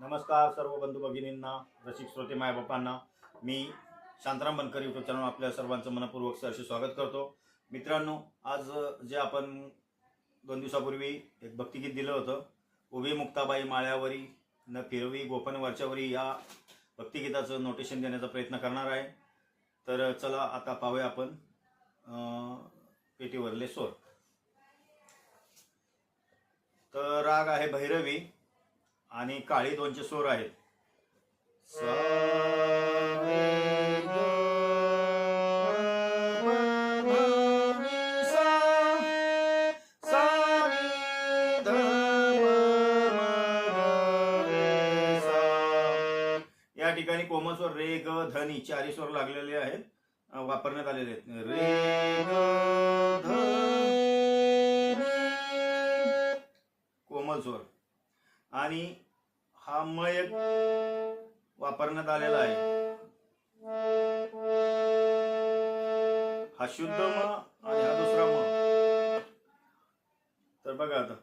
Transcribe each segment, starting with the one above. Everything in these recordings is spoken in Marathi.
नमस्कार सर्व बंधू भगिनींना रसिक श्रोते मायबापांना. मी शांताराम बनकर युट्यूब चॅनल आपल्या सर्वांचं मनपूर्वक सरशी स्वागत करतो. मित्रांनो आज जे आपण दोन दिवसापूर्वी एक भक्तिगीत दिलं होतं उभी मुक्ताबाई माळ्यावरी न फिरवी गोपन वरच्यावरी या भक्तिगीताचं नोटेशन देण्याचा प्रयत्न करणार आहे. तर चला आता पाहूया आपण पेटीवरले स्वर. तर राग आहे भैरवी आणि काळी दोनचे स्वर आहेत. सा, रे, रे, या ठिकाणी कोमल स्वर रे ग धनी चारी स्वर लागलेले आहेत. वापरण्यात आलेले आहेत. रे ग ध कोमल स्वर. आणि हा मयक वापरण्यात आलेला आहे. हा शुद्ध म आणि हा दुसरा म. तर बघा आता.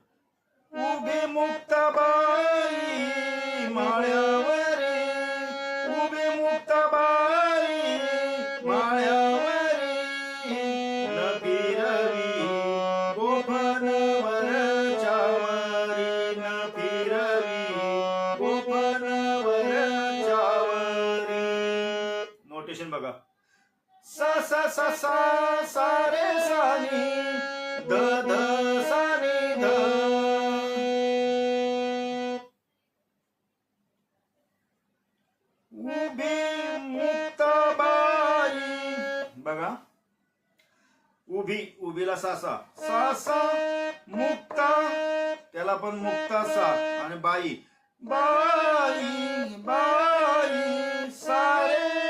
उभी मुक्त उभी मुक्ताबाई बघा. उभी उभीला सासा सासा मुक्ता. त्याला पण मुक्ता सा. आणि बाई. बाई बाई सारे.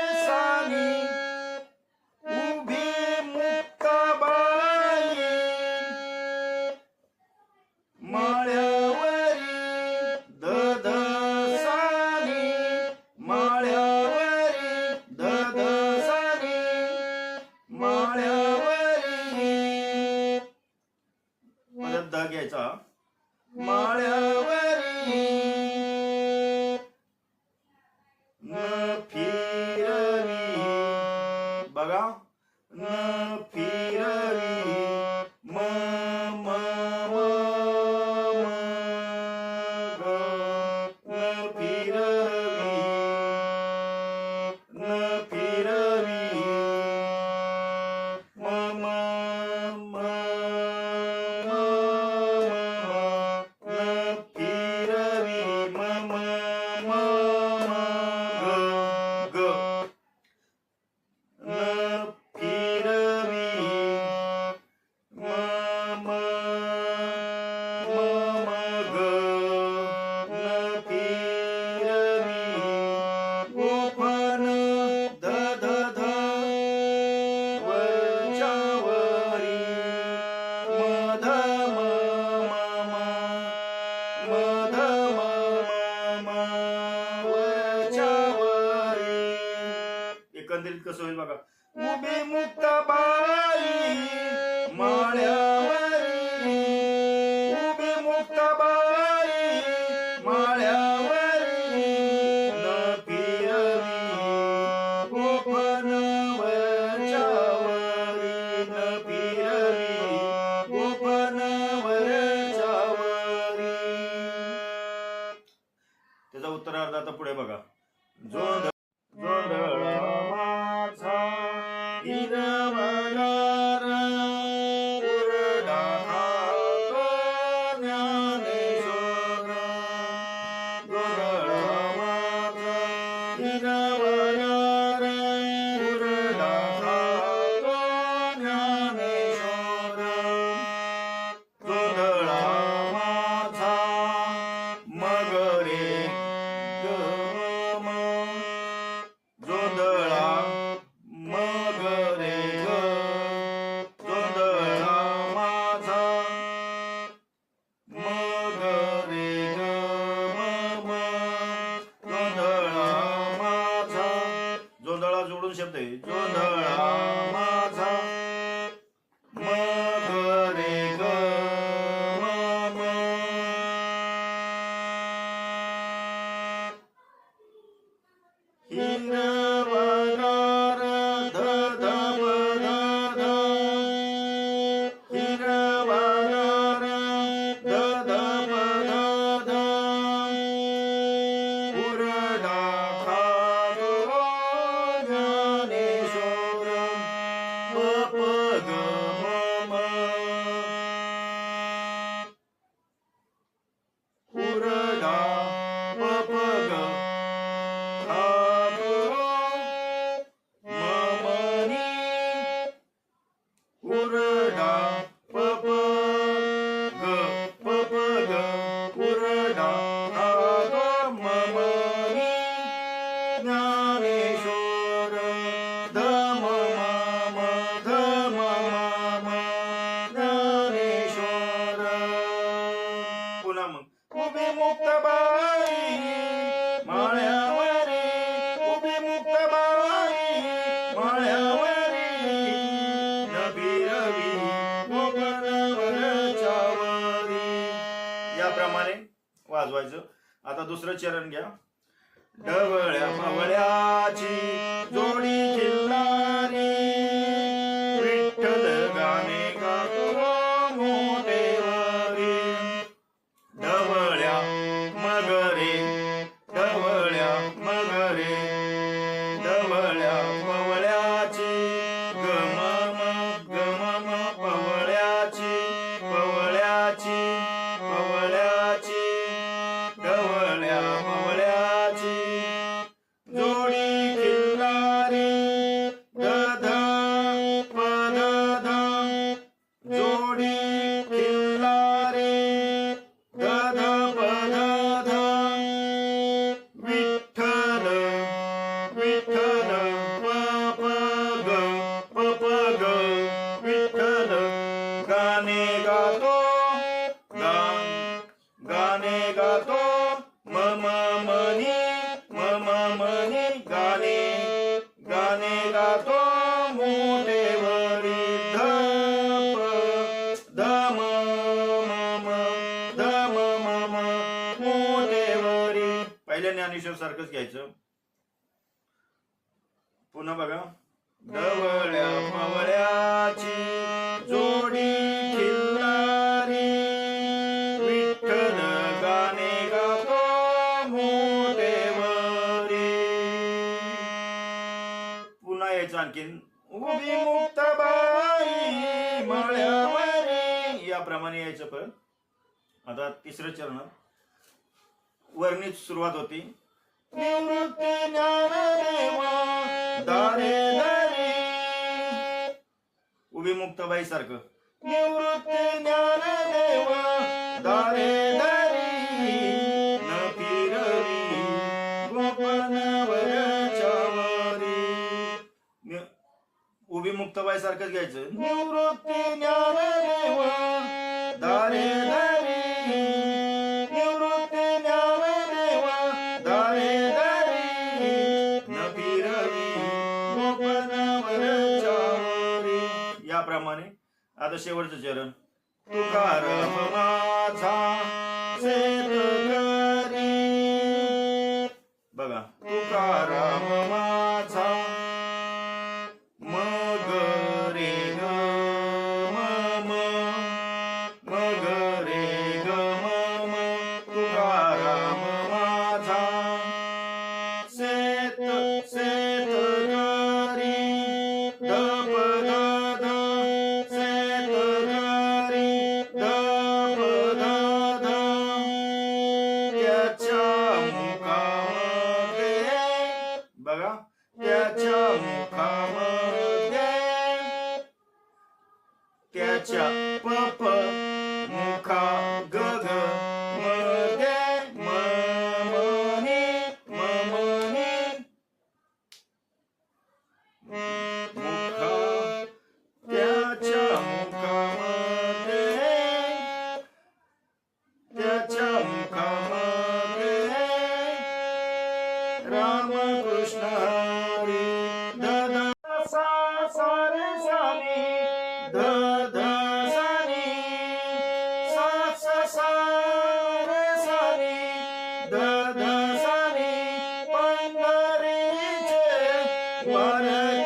उभी मुक्त बाई माळ्यावरी. उभी मुक्ताबाई माळ्यावरी. न फिरवी गोपन वरच्यावरी न फिरवी गोपन वरच्यावरी त्याचा उत्तरार्ध आता पुढे बघा. जो Inna वाजवायचं. आता दुसरं चरण घ्या. डबळ्या मावळ्याची जोडी. सारखंच घ्यायचं. पुन्हा बघा. ढवळ्या जोडी गातो पुन्हा यायचं आणखीन. उभी मुक्त याप्रमाणे यायचं पण. आता तिसरं चरण. वर्णीत सुरुवात होती. निवृत्ती ज्ञानदेवा दारे उभी मुक्ताबाई सारखं. निवृत्ती ज्ञानदेवा दारे उभी मुक्ताबाई सारखंच घ्यायचं. निवृत्ती ज्ञानदेवा दारे दारी. त्याप्रमाणे आता शेवटचं चरण. तुकार माझा こん。one.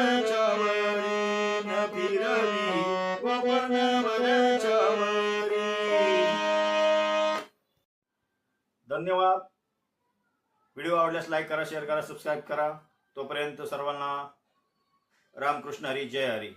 धन्यवाद. व्हिडिओ आवडल्यास लाईक करा शेअर करा सबस्क्राईब करा. तोपर्यंत सर्वांना रामकृष्ण हरी जय हरी.